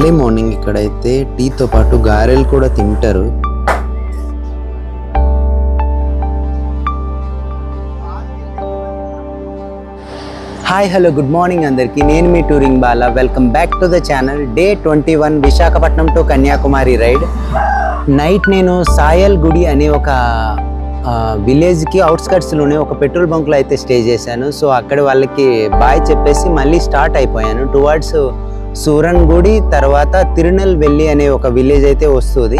Early morning ఇక్కడైతే టీతో పాటు గారెలు కూడా తింటారు. హాయ్ హలో గుడ్ మార్నింగ్ అందరికీ. నేను మీ touring Bala. Welcome back to the channel day twenty one Visakhapatnam to Kanyakumari ride night నేను సాయల్ గుడి అనే ఒక విలేజ్కి అవుట్స్కట్స్లోనే ఒక పెట్రోల్ బంక్లో అయితే స్టే చేశాను. సో అక్కడ వాళ్ళకి బాయ్ చెప్పేసి మళ్ళీ స్టార్ట్ అయిపోయాను. టువర్డ్స్ సూరన్ గుడి తర్వాత తిరునెల్వెల్లి అనే ఒక విలేజ్ అయితే వస్తుంది.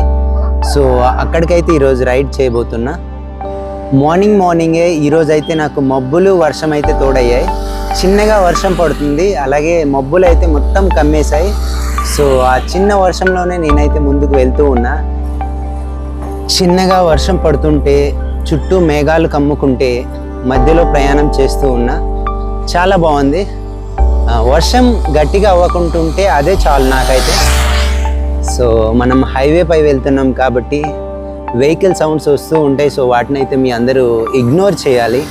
సో అక్కడికైతే ఈరోజు రైడ్ చేయబోతున్నా. మార్నింగ్ మార్నింగే ఈరోజు అయితే నాకు మబ్బులు వర్షం అయితే తోడయ్యాయి. చిన్నగా వర్షం పడుతుంది. అలాగే మబ్బులు అయితే మొత్తం కమ్మేశాయి. సో ఆ చిన్న వర్షంలోనే నేనైతే ముందుకు వెళ్తూ ఉన్నా. చిన్నగా వర్షం పడుతుంటే చుట్టూ మేఘాలు కమ్ముకుంటే మధ్యలో ప్రయాణం చేస్తూ ఉన్నా. చాలా బాగుంది. వర్షం గట్టిగా అవ్వకుంటుంటే అదే చాలు నాకైతే. సో మనం హైవే పై వెళ్తున్నాం కాబట్టి వెహికల్ సౌండ్స్ వస్తూ ఉంటాయి. సో వాటిని అయితే మీ అందరూ ఇగ్నోర్ చేయాలి.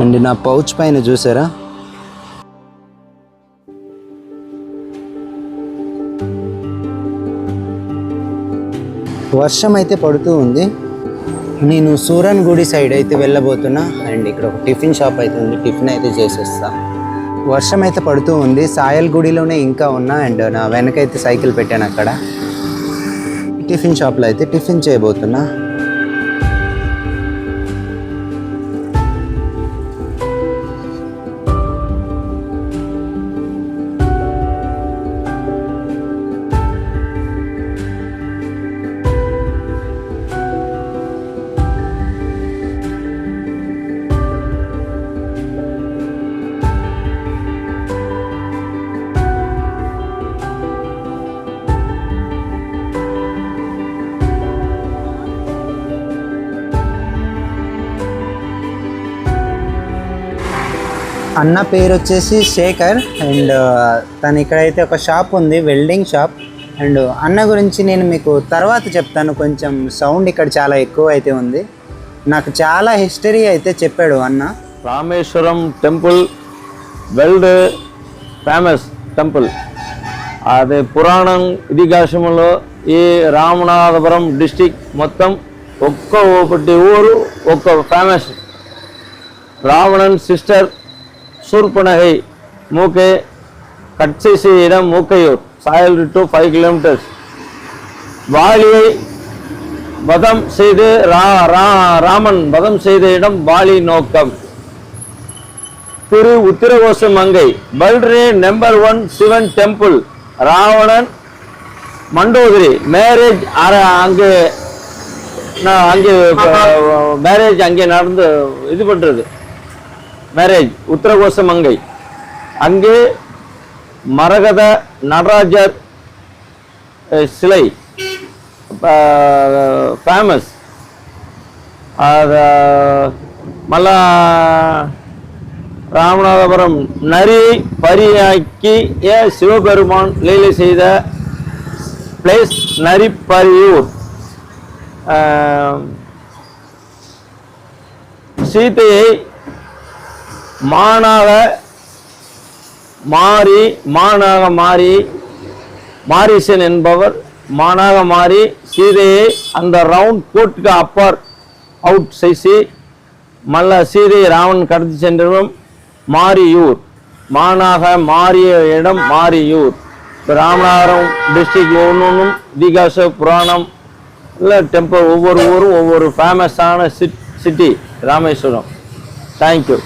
అండ్ నా పౌచ్ పైన చూసారా? వర్షం అయితే పడుతూ ఉంది. నేను సూరన్ గుడి సైడ్ అయితే వెళ్ళబోతున్నా అండ్ ఇక్కడ ఒక టిఫిన్ షాప్ అయితే ఉంది. టిఫిన్ అయితే చేసేస్తా. వర్షం అయితే పడుతూ ఉంది. సాయల్ గుడిలోనే ఇంకా ఉన్నా అండ్ నా వెనకైతే సైకిల్ పెట్టాను అక్కడ. టిఫిన్ షాప్లో అయితే టిఫిన్ చేయబోతున్నా. అన్న పేరు వచ్చేసి శేఖర్ అండ్ తను ఇక్కడైతే ఒక షాప్ ఉంది వెల్డింగ్ షాప్. అండ్ అన్న గురించి నేను మీకు తర్వాత చెప్తాను కొంచెం సౌండ్ ఇక్కడ చాలా ఎక్కువ అయితే ఉంది. నాకు చాలా హిస్టరీ అయితే చెప్పాడు అన్న. Rameswaram temple world famous temple. అది పురాణం ఇతిహాసంలో ఈ రామనాథపురం డిస్టిక్ మొత్తం ఒక్క ఒకటి ఊరు ఒక్క ఫేమస్. రావణన్ సిస్టర్ சூர்பனகை மூக்கே கட்சிசி இடம் மூக்கையூர் சாயல் டு ஃபைவ் கிலோமீட்டர்ஸ் வாலியை வதம் செய்து ரா ரா ராமன் வதம் செய்த இடம் வாலி நோக்கம். திரு உத்திரகோச மங்கை பல்ரே number one Sivan temple Ravanan Mandodari marriage அங்கே அங்கே மேரேஜ் அங்கே நடந்து இது பண்ணுறது மேரேஜ் உத்தரகோச மங்கை அங்கே மரகத நடராஜர் சிலை ஃபேமஸ் மல்ல ராமநாதபுரம் நரியை பரியாக்கி ஏ சிவபெருமான் லீலை செய்த பிளேஸ் நரிப்பரியூர் சீத்தையை மானாக மாறி மானாக மாறி மாரிசன் என்பவர் மானாக மாறி சீதையை அந்த ரவுண்ட் கோட்டுக்கு அப்பார் அவுட் செய்து மல்ல சீதையை ராவன் கடத்தி சென்றவரும் மாரியூர். மானாக மாறிய இடம் மாரியூர். இப்போ ராமநாதபுரம் டிஸ்ட்ரிக்ட் ஒன்று ஒன்றும் புராணம் இல்லை டெம்பிள் ஒவ்வொரு ஊரும் ஒவ்வொரு ஃபேமஸான chit city Rameswaram. Thank you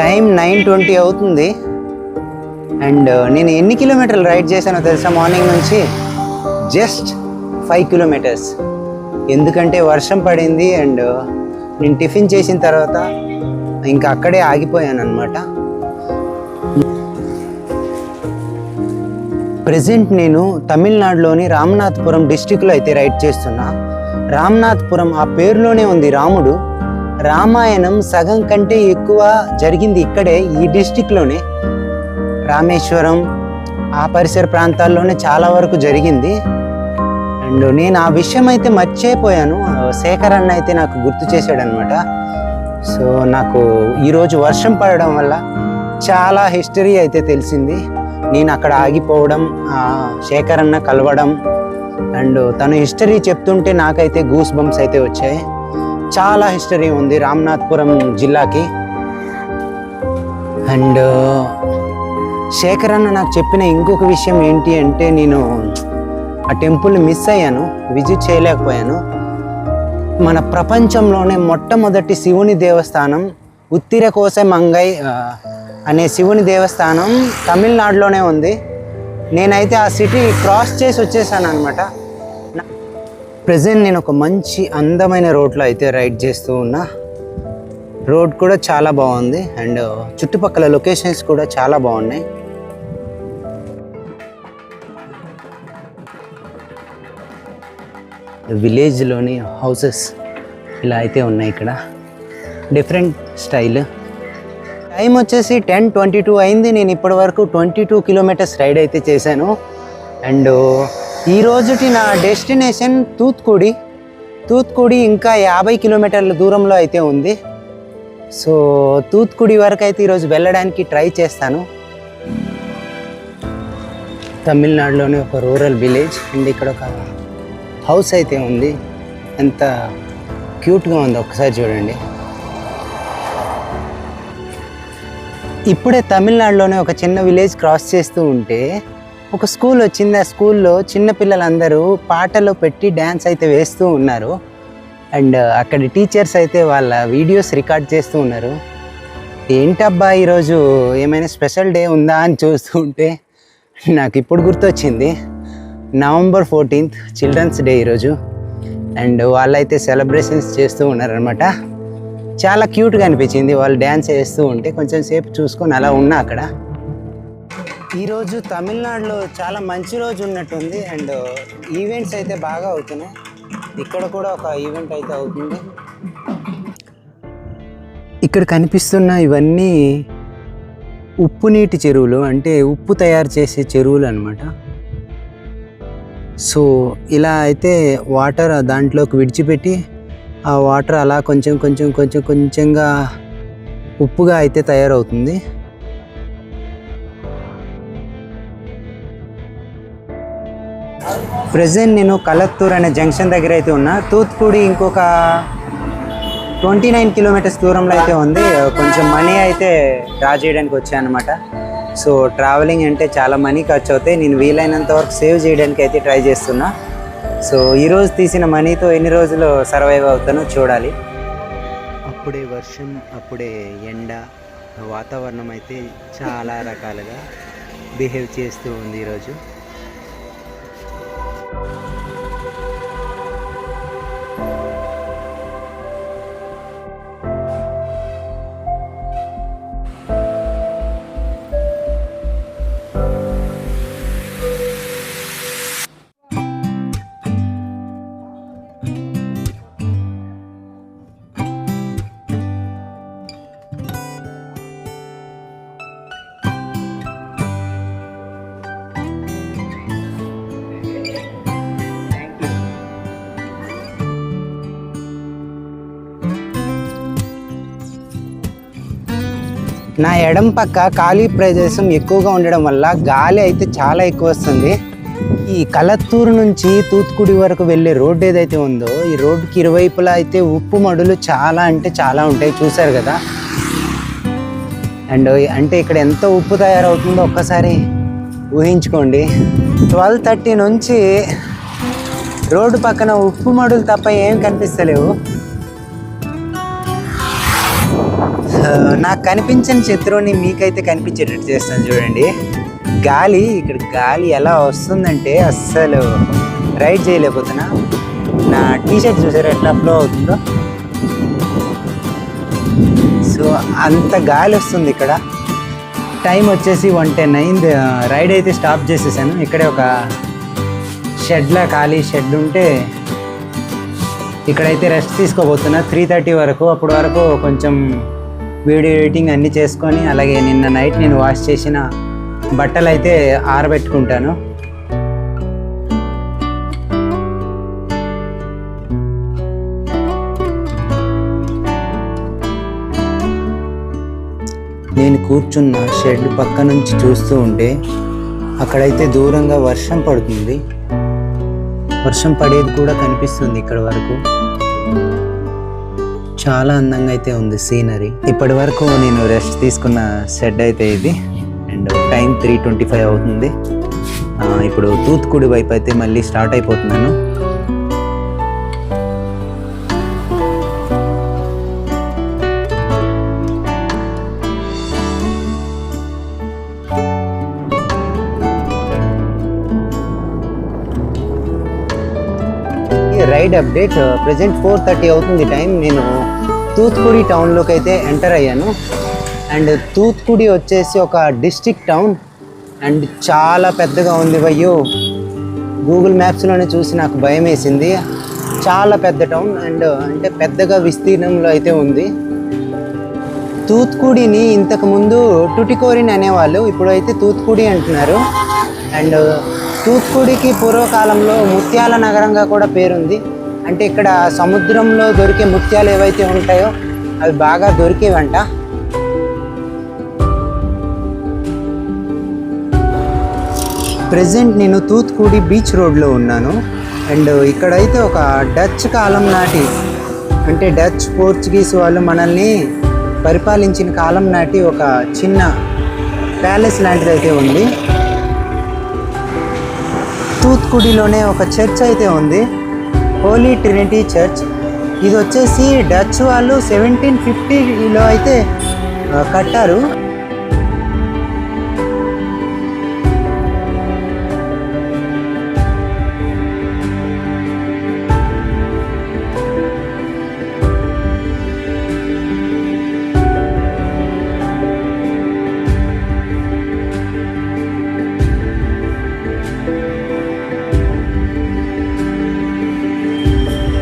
time nine twenty అవుతుంది. అండ్ uh, నేను ఎన్ని కిలోమీటర్లు రైడ్ చేశానో తెలుసా? మార్నింగ్ నుంచి జస్ట్ ఫైవ్ కిలోమీటర్స్. ఎందుకంటే వర్షం పడింది అండ్ uh, నేను టిఫిన్ చేసిన తర్వాత ఇంకా అక్కడే ఆగిపోయాను అనమాట ప్రజెంట్ నేను తమిళనాడులోని రామనాథపురం డిస్టిక్లో అయితే రైడ్ చేస్తున్నా. రామనాథపురం ఆ పేరులోనే ఉంది రాముడు. రామాయణం సగం కంటే ఎక్కువ జరిగింది ఇక్కడే ఈ డిస్టిక్లోనే రామేశ్వరం ఆ పరిసర ప్రాంతాల్లోనే చాలా వరకు జరిగింది. అండ్ నేను ఆ విషయం అయితే మర్చిపోయాను. శేఖర్ అన్న అయితే నాకు గుర్తు చేశాడనమాట సో నాకు ఈరోజు వర్షం పడడం వల్ల చాలా హిస్టరీ అయితే తెలిసింది. నేను అక్కడ ఆగిపోవడం ఆ, శేఖర్ అన్న కలవడం అండ్ తను హిస్టరీ చెప్తుంటే నాకైతే గూస్ బంప్స్ అయితే వచ్చాయి. చాలా హిస్టరీ ఉంది రామ్నాథ్పురం జిల్లాకి. అండ్ శేఖర్ అన్న నాకు చెప్పిన ఇంకొక విషయం ఏంటి అంటే నేను ఆ టెంపుల్ని మిస్ అయ్యాను విజిట్ చేయలేకపోయాను. మన ప్రపంచంలోనే మొట్టమొదటి శివుని దేవస్థానం ఉత్తిర కోస మంగై అనే శివుని దేవస్థానం తమిళనాడులోనే ఉంది. నేనైతే ఆ సిటీ క్రాస్ చేసి వచ్చేసాను అనమాట ప్రజెంట్ నేను ఒక మంచి అందమైన రోడ్లో అయితే రైడ్ చేస్తూ ఉన్నా. రోడ్ కూడా చాలా బాగుంది. అండ్ చుట్టుపక్కల లొకేషన్స్ కూడా చాలా బాగున్నాయి. విలేజ్లోని హౌసెస్ ఇలా అయితే ఉన్నాయి ఇక్కడ. Different style. టైం వచ్చేసి టెన్ ట్వంటీ టూ అయింది. నేను ఇప్పటి వరకు ట్వంటీ టూ కిలోమీటర్స్ రైడ్ అయితే చేశాను. అండ్ ఈ రోజుటి నా డెస్టినేషన్ తూత్కుడి. తూత్కుడి ఇంకా యాభై కిలోమీటర్ల దూరంలో అయితే ఉంది. సో తూత్కుడి వరకు అయితే ఈరోజు వెళ్ళడానికి ట్రై చేస్తాను. తమిళనాడులోని ఒక రూరల్ విలేజ్ అండ్ ఇక్కడ ఒక హౌస్ అయితే ఉంది. ఎంత క్యూట్గా ఉంది ఒకసారి చూడండి. ఇప్పుడే తమిళనాడులోనే ఒక చిన్న విలేజ్ క్రాస్ చేస్తూ ఉంటే ఒక స్కూల్ వచ్చింది ఆ స్కూల్లో చిన్న పిల్లలందరూ పాటలు పెట్టి డ్యాన్స్ అయితే వేస్తూ ఉన్నారు. అండ్ అక్కడ టీచర్స్ అయితే వాళ్ళ వీడియోస్ రికార్డ్ చేస్తూ ఉన్నారు. ఏంటబ్బా ఈరోజు ఏమైనా స్పెషల్ డే ఉందా అని చూస్తూ ఉంటే నాకు ఇప్పుడు గుర్తొచ్చింది. నవంబర్ ఫోర్టీన్త్ చిల్డ్రన్స్ డే ఈరోజు. అండ్ వాళ్ళైతే సెలబ్రేషన్స్ చేస్తూ ఉన్నారనమాట చాలా క్యూట్గా అనిపించింది. వాళ్ళు డ్యాన్స్ వేస్తూ ఉంటే కొంచెం సేపు చూసుకొని అలా ఉన్నా అక్కడ. ఈరోజు తమిళనాడులో చాలా మంచి రోజు ఉన్నట్టుంది అండ్ ఈవెంట్స్ అయితే బాగా అవుతున్నాయి. ఇక్కడ కూడా ఒక ఈవెంట్ అయితే అవుతుంది. ఇక్కడ కనిపిస్తున్న ఇవన్నీ ఉప్పు నీటి చెరువులు అంటే ఉప్పు తయారు చేసే చెరువులు అనమాట సో ఇలా అయితే వాటర్ దాంట్లోకి విడిచిపెట్టి ఆ వాటర్ అలా కొంచెం కొంచెం కొంచెం కొంచెంగా ఉప్పుగా అయితే తయారవుతుంది. ప్రజెంట్ నేను కలత్తూర్ అనే జంక్షన్ దగ్గర అయితే ఉన్నా. తూత్పూడి ఇంకొక ట్వంటీ నైన్ కిలోమీటర్స్ దూరంలో అయితే ఉంది. కొంచెం మనీ అయితే డ్రా చేయడానికి వచ్చానమాట సో ట్రావెలింగ్ అంటే చాలా మనీ ఖర్చు అవుతాయి నేను వీలైనంత వరకు సేవ్ చేయడానికి అయితే ట్రై చేస్తున్నా. సో ఈరోజు తీసిన మనీతో ఎన్ని రోజులు సర్వైవ్ అవుతానో చూడాలి. అప్పుడే వర్షం అప్పుడే ఎండ వాతావరణం అయితే చాలా రకాలుగా బిహేవ్ చేస్తూ ఉంది ఈరోజు. నా ఎడం పక్క ఖాళీ ప్రదేశం ఎక్కువగా ఉండడం వల్ల గాలి అయితే చాలా ఎక్కువ వస్తుంది. ఈ కలత్తూరు నుంచి తూత్కుడి వరకు వెళ్ళే రోడ్డు ఏదైతే ఉందో ఈ రోడ్డుకి ఇరువైపులా అయితే ఉప్పు మడులు చాలా అంటే చాలా ఉంటాయి. చూశారు కదా? అండ్ అంటే ఇక్కడ ఎంత ఉప్పు తయారవుతుందో ఒక్కసారి ఊహించుకోండి. ట్వెల్వ్ థర్టీ నుంచి రోడ్డు పక్కన ఉప్పు మడులు తప్ప ఏం కనిపిస్తలేవు. నాకు కనిపించిన చిత్రాన్ని మీకైతే కనిపించేటట్టు చేస్తాను చూడండి. గాలి ఇక్కడ గాలి ఎలా వస్తుందంటే అస్సలు రైడ్ చేయలేకపోతున్నా. నా టీషర్ట్ చూసారు ఎట్లా ఫ్లో అవుతుందో? సో అంత గాలి వస్తుంది ఇక్కడ. టైం వచ్చేసి వన్ టెన్ అయింది. రైడ్ అయితే స్టాప్ చేసేసాను. ఇక్కడే ఒక షెడ్లా ఖాళీ షెడ్ ఉంటే ఇక్కడైతే రెస్ట్ తీసుకోబోతున్నా. త్రీ థర్టీ వరకు అప్పటి వరకు కొంచెం వీడియో ఎడిటింగ్ అన్నీ చేసుకొని అలాగే నిన్న నైట్ నేను వాష్ చేసిన బట్టలు అయితే ఆరబెట్టుకుంటాను. నేను కూర్చున్న షెడ్ పక్క నుంచి చూస్తూ ఉంటే అక్కడైతే దూరంగా వర్షం పడుతుంది. వర్షం పడేది కూడా కనిపిస్తుంది ఇక్కడ వరకు. చాలా అందంగా అయితే ఉంది సీనరీ ఇప్పటి వరకు నేను రెస్ట్ తీసుకున్న షెడ్ అయితే ఇది. And time three twenty five అవుతుంది ఇప్పుడు తూత్తుకుడి వైపు అయితే మళ్ళీ స్టార్ట్ అయిపోతున్నాను. Ride update present four thirty అవుతుంది టైం నేను తూత్కుడి టౌన్లోకి అయితే ఎంటర్ అయ్యాను. అండ్ తూత్కుడి వచ్చేసి ఒక డిస్టిక్ టౌన్. అండ్ చాలా పెద్దగా ఉంది భయ్యో. గూగుల్ మ్యాప్స్లోనే చూసి నాకు భయం వేసింది చాలా పెద్ద టౌన్ అండ్ అంటే పెద్దగా విస్తీర్ణంలో అయితే ఉంది. తూత్కుడిని ఇంతకుముందు టుటికోరిని టుటికోరిన్ అనేవాళ్ళు ఇప్పుడైతే తూత్కుడి అంటున్నారు. అండ్ తూత్కుడికి పూర్వకాలంలో ముత్యాల నగరంగా కూడా పేరుంది. అంటే ఇక్కడ సముద్రంలో దొరికే ముత్యాలు ఏవైతే ఉంటాయో అవి బాగా దొరికేవంట. ప్రజెంట్ నేను తూత్కుడి బీచ్ రోడ్లో ఉన్నాను. అండ్ ఇక్కడైతే ఒక డచ్ కాలం నాటి అంటే డచ్ పోర్చుగీస్ వాళ్ళు మనల్ని పరిపాలించిన కాలం నాటి ఒక చిన్న ప్యాలెస్ లాంటిది అయితే ఉంది. తూత్కుడిలోనే ఒక చర్చ్ అయితే ఉంది. Holy trinity church. ఇది వచ్చేసి డచ్ వాళ్ళు సెవెంటీన్ ఫిఫ్టీలో అయితే కట్టారు.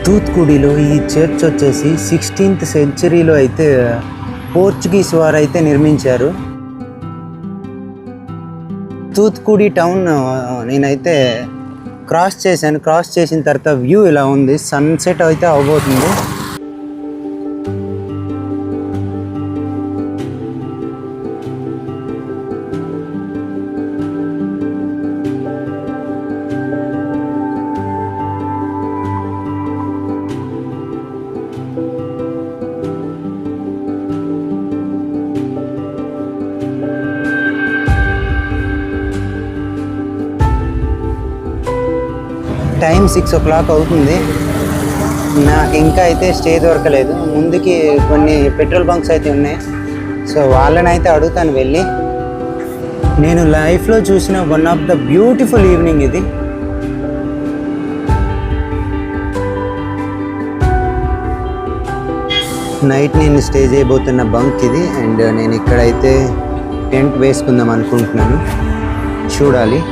తూత్కుడిలో ఈ చర్చ్ వచ్చేసి సిక్స్టీన్త్ సెంచరీలో అయితే పోర్చుగీస్ వారు అయితే నిర్మించారు. తూత్కుడి టౌన్ నేనైతే క్రాస్ చేశాను. క్రాస్ చేసిన తర్వాత వ్యూ ఇలా ఉంది. సన్సెట్ అయితే అవబోతుంది టైం సిక్స్ ఓ క్లాక్ అవుతుంది. నాకు ఇంకా అయితే స్టే దొరకలేదు. ముందుకి కొన్ని పెట్రోల్ బంక్స్ అయితే ఉన్నాయి. సో వాళ్ళని అయితే అడుగుతాను వెళ్ళి. నేను లైఫ్లో చూసిన one of the beautiful evening ఇది. నైట్ నేను స్టే చేయబోతున్న బంక్ ఇది. అండ్ నేను ఇక్కడైతే టెంట్ వేసుకుందాం అనుకుంటున్నాను. చూడాలి.